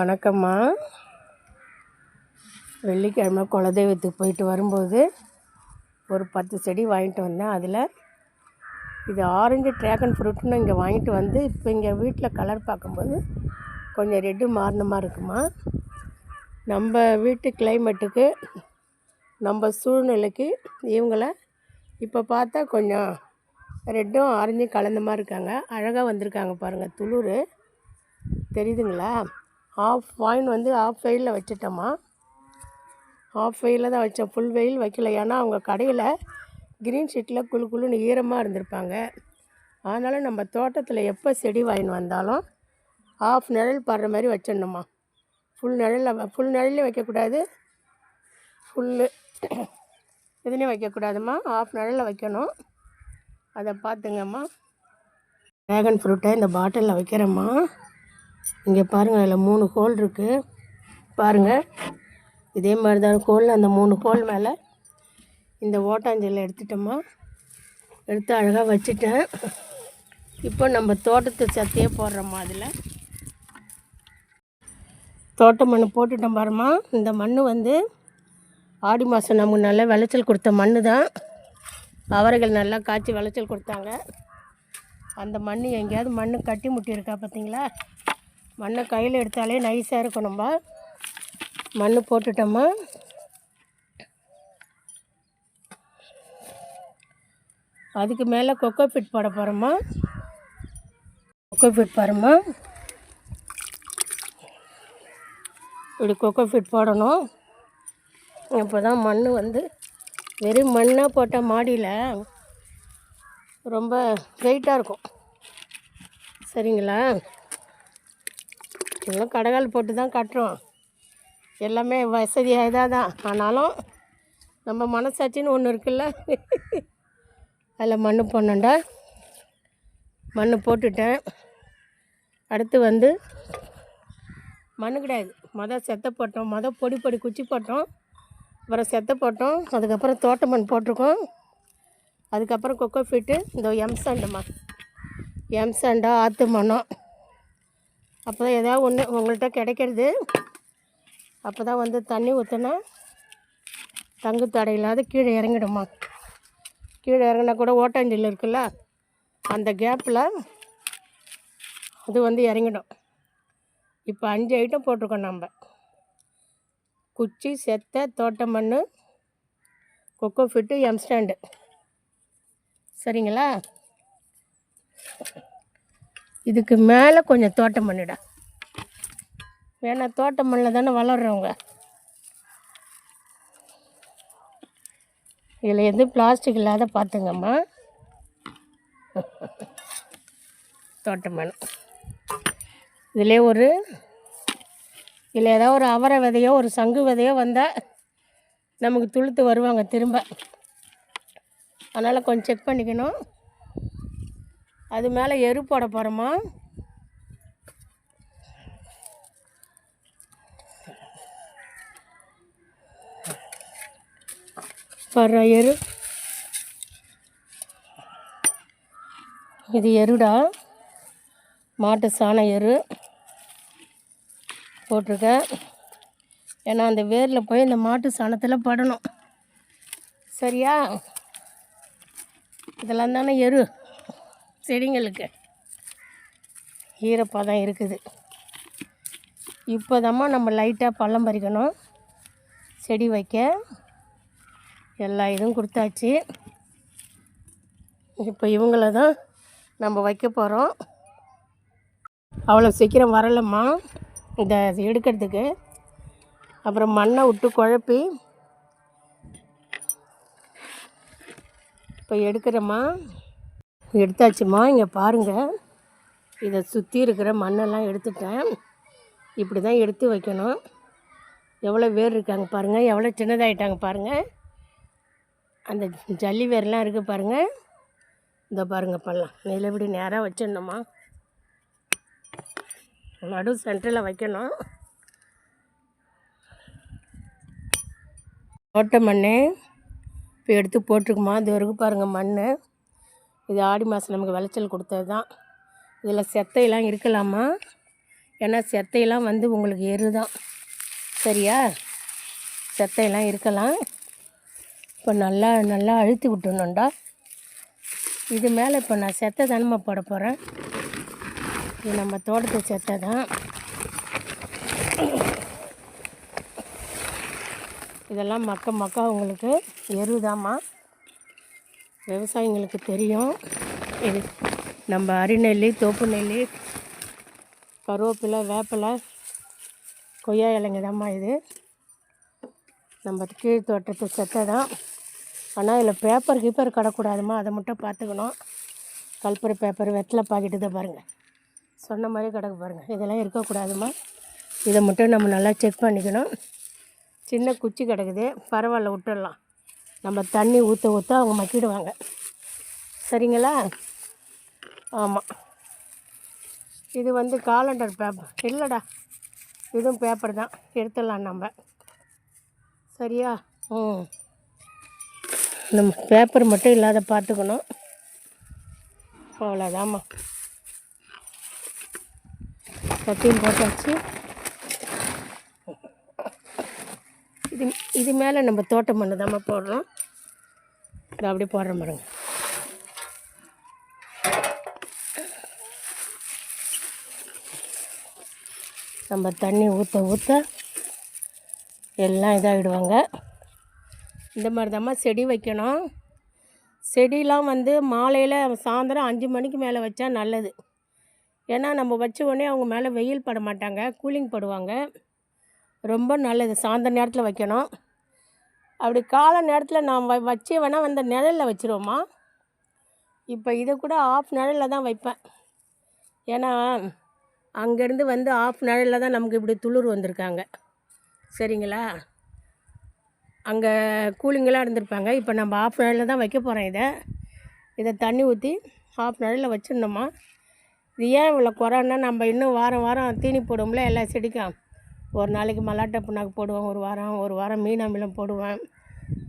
வணக்கம்மா. வெள்ளிக்கிழமை குலதெய்வத்துக்கு போயிட்டு வரும்போது ஒரு பத்து செடி வாங்கிட்டு வந்தேன். அதில் இது ஆரஞ்சு ட்ராகன் ஃப்ரூட்னு இங்கே வாங்கிட்டு வந்து இப்போ இங்கே வீட்டில் கலர் பார்க்கும்போது கொஞ்சம் ரெட்டு மாறினமாக மாதிரி இருக்குமா? நம்ம வீட்டு கிளைமேட்டுக்கு நம்ம சூழ்நிலைக்கு இவங்கள இப்போ பார்த்தா கொஞ்சம் ரெட்டும் ஆரஞ்சும் கலந்த மாதிரி இருக்காங்க. அழகாக வந்திருக்காங்க பாருங்கள் துளுர். தெரியுதுங்களா? ஆஃப் பாயிண்ட் வந்து ஆஃப் வெயிலில் வச்சுட்டோமா? ஆஃப் வெயிலில் தான் வச்சேன் ஃபுல் வெயில் வைக்கல. ஏன்னா அவங்க கடையில் க்ரீன் ஷீட்டில் குளு குளுன்னு ஈரமாக இருந்திருப்பாங்க. அதனால் நம்ம தோட்டத்தில் எப்போ செடி வாங்கின்னு வந்தாலும் ஆஃப் நிழல் படுற மாதிரி வச்சிடணுமா? ஃபுல் நிழலில் ஃபுல் நிழல்லையும் வைக்கக்கூடாது. ஃபுல்லு இதுலேயும் வைக்கக்கூடாதும்மா ஆஃப் நிழலில் வைக்கணும். அதை பார்த்துங்கம்மா. ட்ராகன் ஃப்ரூட்டை இந்த பாட்டிலில் வைக்கிறேம்மா. இங்கே பாருங்கள் அதில் மூணு ஹோல் இருக்குது பாருங்கள் இதே மாதிரி தான் ஹோல் அந்த மூணு ஹோல் மேலே இந்த ஓட்டாஞ்சல் எடுத்துட்டோமா. எடுத்து அழகாக வச்சுட்டேன். இப்போ நம்ம தோட்டத்து சத்தையே போடுறோம்மா அதில். தோட்ட மண் போட்டுட்டோம் பாருமா இந்த மண் வந்து ஆடி மாதம் நமக்கு நல்லா விளைச்சல் கொடுத்த மண் தான் அவரைகள் நல்லா காய்ச்சி விளைச்சல் கொடுத்தாங்க. அந்த மண் எங்கேயாவது மண் கட்டி முட்டி இருக்கா பார்த்தீங்களா? மண்ணை கையில் எடுத்தாலே நைஸாக இருக்கும் நம்ம. மண் போட்டுட்டோமா. அதுக்கு மேலே கொக்கோ ஃபிட் போட போகிறோமா கொக்கோ ஃபிட் பாருமா. இப்படி கொக்கோ ஃபிட் போடணும். அப்போ தான் மண் வந்து வெறும் மண்ணாக போட்டால் மாடியில் ரொம்ப வெயிட்டாக இருக்கும். சரிங்களா? இன்னும் கடகால் போட்டு தான் கட்டுறோம். எல்லாமே வசதியாக இதாக தான் ஆனாலும் நம்ம மனசாட்சின்னு ஒன்று இருக்குல்ல? அதில் மண் போடணுண்டா மண் போட்டுட்டேன். அடுத்து வந்து மண் கிடையாது. மொதல் செத்த போட்டோம். மொதல் பொடி பொடி குச்சி போட்டோம். அப்புறம் செத்த போட்டோம். அதுக்கப்புறம் தோட்ட மண் போட்டிருக்கோம். அதுக்கப்புறம் கொக்கோ ஃபீட்டு. இந்த எம் சாண்டுமா எம் சாண்டா ஆற்று மண்ணம் அப்போ தான் ஏதாவது ஒன்று உங்கள்கிட்ட கிடைக்கிறது. அப்போ தான் வந்து தண்ணி ஊற்றினா தங்கு தடை இல்லாத கீழே இறங்கிடுமா. கீழே இறங்கினா கூட ஓட்டாஞ்சல் இருக்குல்ல அந்த கேப்பில் அது வந்து இறங்கிடும். இப்போ அஞ்சு ஐட்டம் போட்டிருக்கோம் நம்ம. குச்சி செத்தை தோட்டம் மண் கொக்கோ ஃபிட்டு எம் ஸ்டாண்டு சரிங்களா? இதுக்கு மேலே கொஞ்சம் தோட்டம் பண்ணிடா. ஏன்னா தோட்டம் பண்ணல தானே வளர்கிறவங்க இதில் எதுவும் பிளாஸ்டிக் இல்லாத பார்த்துங்கம்மா தோட்டம் பண்ண. இதிலே ஒரு இதில் ஏதாவது ஒரு அவரை விதையோ ஒரு சங்கு விதையோ வந்தால் நமக்கு துளுத்து வருவாங்க திரும்ப. அதனால் கொஞ்சம் செக் பண்ணிக்கணும். அது மேலே எரு போட போகிறோமா படுற எரு. இது எருடா. மாட்டு சாண எரு போட்டிருக்கேன். ஏன்னா அந்த வேரில் போய் இந்த மாட்டு சாணத்தில் படணும். சரியா? இதெல்லாம் தானே எரு. செடிங்களுக்கு. ஈரப்பதம் இருக்குது. இப்போதாம்மா நம்ம லைட்டாக பள்ளம் பறிக்கணும். செடி வைக்க. எல்லா இதுவும் கொடுத்தாச்சு. இப்போ இவங்கள தான் நம்ம வைக்க போகிறோம் அவ்வளோ சீக்கிரம் வரலம்மா. இந்த எடுக்கிறதுக்கு. அப்புறம் மண்ணை விட்டு குழப்பி. இப்போ எடுக்கிறேம்மா. எடுத்தாச்சுமா இங்கே பாருங்கள் இதை சுற்றி இருக்கிற மண்ணெல்லாம் எடுத்துட்டேன். இப்படி தான் எடுத்து வைக்கணும். எவ்வளோ வேர் இருக்காங்க பாருங்கள் எவ்வளோ சின்னதாகிட்டாங்க பாருங்கள் அந்த ஜல்லி வேர்லாம் இருக்குது பாருங்கள் இந்த பாருங்கள் பண்ணலாம் நெல் இப்படி நேராக வச்சிடணுமா? நடு சென்டரில் வைக்கணும். தோட்ட மண் இப்போ எடுத்து போட்டிருக்குமா? இது வரைக்கும் பாருங்கள் மண் இது ஆடி மாதம் நமக்கு விளைச்சல் கொடுத்தது தான். இதில் செத்தையெல்லாம் இருக்கலாமா? ஏன்னா செத்தையெல்லாம் வந்து உங்களுக்கு எரு தான். சரியா? செத்தையெல்லாம் இருக்கலாம். இப்போ நல்லா நல்லா அழுத்தி விட்டுணுண்டா இது மேலே இப்போ நான் செத்தை தானம்மா போட போகிறேன். இது நம்ம தோட்டத்து செத்தை தான். இதெல்லாம் மக்க மக்கா உங்களுக்கு எருதாம்மா விவசாயிங்களுக்கு தெரியும். இது நம்ம அரிநெல்லி தோப்பு நெல்லி கருவேப்பிலை வேப்பிலை கொய்யா இலைங்க தாம்மா இது. நம்ம கீழ் தோட்டத்து செத்தை தான். ஆனால் இதில் பேப்பர் கீப்பர் கடக்கூடாதுமா அதை மட்டும் பார்த்துக்கணும். கல்புரை பேப்பர் வெத்தலை பாக்கெட்டு தான் பாருங்கள் சொன்ன மாதிரி கிடக்கு பாருங்கள் இதெல்லாம் இருக்கக்கூடாதுமா இதை மட்டும் நம்ம நல்லா செக் பண்ணிக்கணும். சின்ன குச்சி கிடக்குது. பரவாயில்ல விட்டுடலாம். நம்ம தண்ணி ஊற்ற ஊற்ற அவங்க மக்கிடுவாங்க. சரிங்களா? ஆமாம் இது வந்து காலண்டர் பேப்பர் இல்லைடா. இதுவும் பேப்பர் தான். எடுத்துடலாம் நம்ம. சரியா? ம். நம்ம பேப்பர் மட்டும் இல்லாத பார்த்துக்கணும். அவ்வளோதாம்மா கட்டியும் போட்டாச்சு. இது இது மேலே நம்ம தோட்டம் மண்ணு தான் போடுறோம். இதை அப்படியே போடுற பாருங்க. நம்ம தண்ணி ஊற்ற ஊற்ற எல்லாம் இதாகிடுவாங்க. இந்த மாதிரி தாம்மா செடி வைக்கணும். செடிலாம் வந்து மாலையில் சாயந்தரம் அஞ்சு மணிக்கு மேலே வச்சா நல்லது. ஏன்னா நம்ம வச்ச உடனே அவங்க மேலே வெயில் பட மாட்டாங்க கூலிங் படுவாங்க. ரொம்ப நல்லது. சாயந்தர நேரத்தில் வைக்கணும். அப்படி காலை நேரத்தில் நான் வ வச்சு வேணால் வந்து நிழலில் வச்சுருவோம்மா இப்போ இதை கூட ஆஃப் நிழலில் தான் வைப்பேன். ஏன்னா அங்கேருந்து வந்து ஆஃப் நிழலில் தான் நமக்கு இப்படி துளிர் வந்திருக்காங்க. சரிங்களா? அங்கே கூலிங்கெல்லாம் இருந்திருப்பாங்க. இப்போ நம்ம ஆஃப் நிழலில் தான் வைக்க போகிறோம் இதை. இதை தண்ணி ஊற்றி ஆஃப் நிழலில் வச்சுருந்தோமா இது ஏன் இவ்வளோ குறைன்னா நம்ம இன்னும் வாரம் வாரம் தீனி போடுவோம்ல எல்லா செடிக்கும். ஒரு நாளைக்கு மல்லாட்டை புண்ணாக்கு போடுவேன் ஒரு வாரம் ஒரு வாரம் மீன் அமிலம் போடுவேன்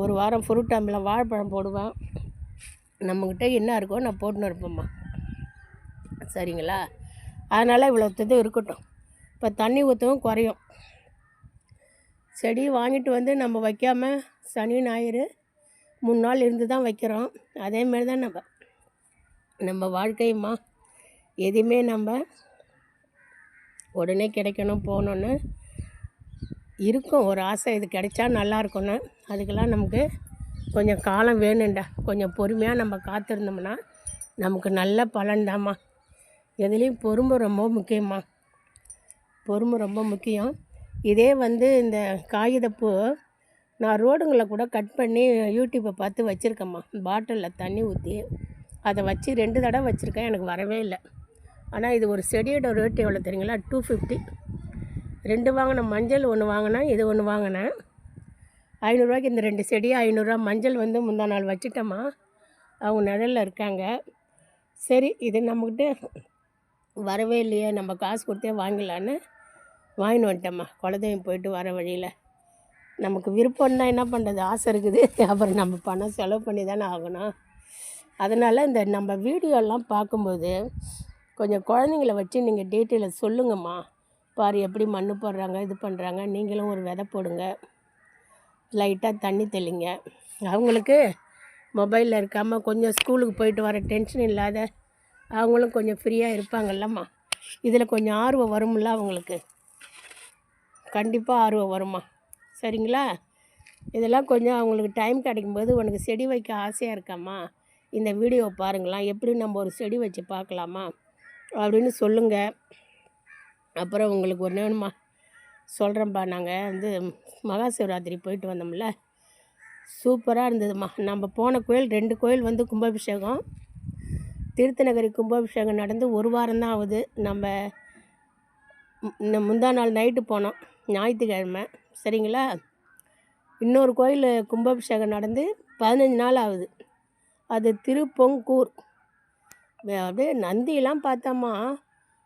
ஒரு வாரம் ஃப்ரூட் அமிலம் வாழைப்பழம் போடுவேன். நம்மக்கிட்ட என்ன இருக்கோ நான் போட்டுன்னு இருப்பேம்மா. சரிங்களா? அதனால் இவ்வளோ இது இருக்கட்டும். இப்போ தண்ணி ஊற்றவும் குறையும். செடி வாங்கிட்டு வந்து நம்ம வைக்காம சனி ஞாயிறு மூணு நாள் இருந்து தான் வைக்கிறோம். அதேமாரி தான் நம்ம நம்ம வாழ்க்கையுமா எதையுமே நம்ம உடனே கிடைக்கணும் போகணுன்னு இருக்கும். ஒரு ஆசை இது கிடைச்சா நல்லா இருக்கும்னு அதுக்கெல்லாம் நமக்கு கொஞ்சம் காலம் வேணும்டா. கொஞ்சம் பொறுமையாக நம்ம காத்திருந்தோம்னா நமக்கு நல்ல பலன்தாம்மா. எதுலேயும் பொறுமை ரொம்ப முக்கியம்மா. பொறுமை ரொம்ப முக்கியம். இதே வந்து இந்த காகிதப்பூ நான் ரோடுங்களை கூட கட் பண்ணி யூடியூப்பை பார்த்து வச்சுருக்கேம்மா. பாட்டிலில் தண்ணி ஊற்றி அதை வச்சு ரெண்டு தடவை வச்சுருக்கேன். எனக்கு வரவே இல்லை. ஆனால் இது ஒரு செடியோட ரேட் எவ்வளோ தெரியுங்களா? Two fifty. ரெண்டு வாங்கின மஞ்சள் ஒன்று வாங்கினேன் இது ஒன்று வாங்கினேன் ஐநூறுரூவாய்க்கு இந்த ரெண்டு செடி ஐநூறுரூவா மஞ்சள் வந்து முந்தா நாள் வச்சுட்டோமா. அவங்க நிழலில் இருக்காங்க. சரி இது நம்மக்கிட்ட வரவே இல்லையே. நம்ம காசு கொடுத்தே வாங்கிடலான்னு வாங்கின்னு வந்துட்டோம்மா குலதெய்வம் போயிட்டு வர வழியில். நமக்கு விருப்பம் தான் என்ன பண்ணுறது ஆசை இருக்குது. அப்புறம் நம்ம பணம் செலவு பண்ணி தானே ஆகணும். அதனால் இந்த நம்ம வீடியோலாம் பார்க்கும்போது கொஞ்சம் குழந்தைங்கள வச்சு நீங்கள் டீட்டெயிலை சொல்லுங்கம்மா. பாரு எப்படி மண் போடுறாங்க இது பண்ணுறாங்க நீங்களும் ஒரு விதை போடுங்க. லைட்டாக தண்ணி தெளிங்க. அவங்களுக்கு மொபைலில் இருக்காமல் கொஞ்சம் ஸ்கூலுக்கு போயிட்டு வர டென்ஷன் இல்லாத அவங்களும் கொஞ்சம் ஃப்ரீயாக இருப்பாங்கல்லம்மா. இதில் கொஞ்சம் ஆர்வம் வரும்ல அவங்களுக்கு. கண்டிப்பாக ஆர்வம் வருமா சரிங்களா? இதெல்லாம் கொஞ்சம் அவங்களுக்கு டைம் கிடைக்கும்போது உனக்கு செடி வைக்க ஆசையாக இருக்காம்மா. இந்த வீடியோ பாருங்களாம் எப்படி நம்ம ஒரு செடி வச்சு பார்க்கலாமா? அப்படின்னு சொல்லுங்கள் அப்புறம் உங்களுக்கு ஒன்று வேணுமா? சொல்கிறேன்ப்பா நாங்கள் வந்து மகா சிவராத்திரி போயிட்டு வந்தோம்ல. சூப்பராக இருந்ததும்மா நம்ம போன கோயில் ரெண்டு கோயில் வந்து கும்பாபிஷேகம். திருத்தநகரி கும்பாபிஷேகம் நடந்து ஒரு வாரம் தான் ஆகுது. நம்ம இந்த முந்தா நாள் நைட்டு போனோம். ஞாயிற்றுக்கிழமை. சரிங்களா? இன்னொரு கோயில் கும்பாபிஷேகம் நடந்து பதினஞ்சு நாள் ஆகுது. அது திருப்பொங்கூர். அப்படியே நந்தியெல்லாம் பார்த்தோம்மா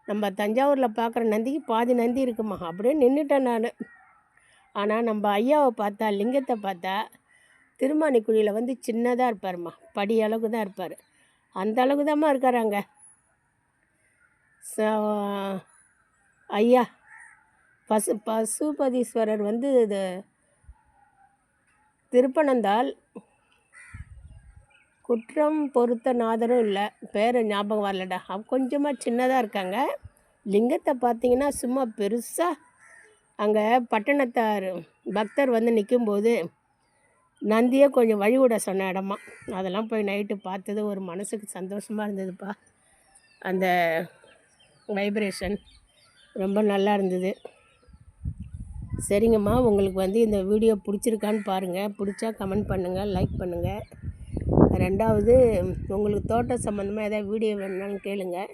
நம்ம தஞ்சாவூரில் பார்க்குற நந்திக்கு பாதி நந்தி இருக்குமா? அப்படியே நின்றுட்டேன் நான். ஆனால் நம்ம ஐயாவை பார்த்தா லிங்கத்தை பார்த்தா திருமானிக்குழியில் வந்து சின்னதாக இருப்பார்ம்மா படி அளவுக்கு தான் இருப்பார். அந்த அளவுக்கு தான்மா இருக்கார் அங்கே. ஐயா பசு பசுபதீஸ்வரர் வந்து இது திருப்பனந்தாள் குற்றம் பொறுத்த நாதரும் இல்லை. பேர் ஞாபகம் வரலடா. அவ கொஞ்சமாக சின்னதாக இருக்காங்க. லிங்கத்தை பார்த்தீங்கன்னா சும்மா பெருசாக அங்கே பட்டணத்தார் பக்தர் வந்து நிற்கும்போது நந்தியே கொஞ்சம் வழிவிட சொன்ன இடமா. அதெல்லாம் போய் நைட்டு பார்த்தது ஒரு மனசுக்கு சந்தோஷமாக இருந்ததுப்பா. அந்த வைப்ரேஷன் ரொம்ப நல்லா இருந்தது. சரிங்கம்மா உங்களுக்கு வந்து இந்த வீடியோ பிடிச்சிருக்கான்னு பாருங்கள் பிடிச்சா கமெண்ட் பண்ணுங்கள் லைக் பண்ணுங்கள் ரெண்டாவது உங்களுக்கு தோட்டம் சம்மந்தமாக எதாவது வீடியோ வேணும்னாலும் கேளுங்கள்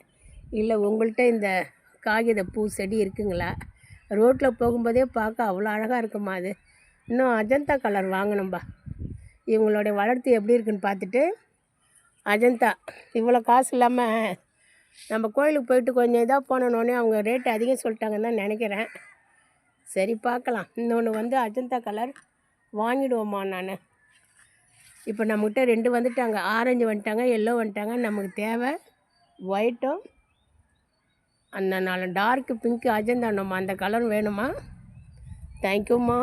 இல்லை உங்கள்கிட்ட இந்த காகித பூ செடி இருக்குங்களா? ரோட்டில் போகும்போதே பார்க்க அவ்வளோ அழகாக இருக்குமா அது? இன்னும் அஜந்தா கலர் வாங்கணும்பா. இவங்களுடைய வளர்த்து எப்படி இருக்குன்னு பார்த்துட்டு அஜந்தா இவ்வளோ காசு இல்லாமல் நம்ம கோயிலுக்கு போயிட்டு கொஞ்சம் இதாக போனோன்னே அவங்க ரேட்டு அதிகம் சொல்லிட்டாங்கன்னு தான் நினைக்கிறேன். சரி பார்க்கலாம். இன்னொன்று வந்து அஜந்தா கலர் வாங்கிடுவோம்மா நான். இப்போ நம்மக்கிட்ட ரெண்டு வந்துட்டாங்க. ஆரஞ்சு வந்துட்டாங்க எல்லோ வந்துட்டாங்க. நமக்கு தேவை ஒயிட்டும் அந்த நாலு டார்க்கு பிங்க்கு அஜந்தா நம்ம அந்த கலர் வேணுமா? தேங்க்யூம்மா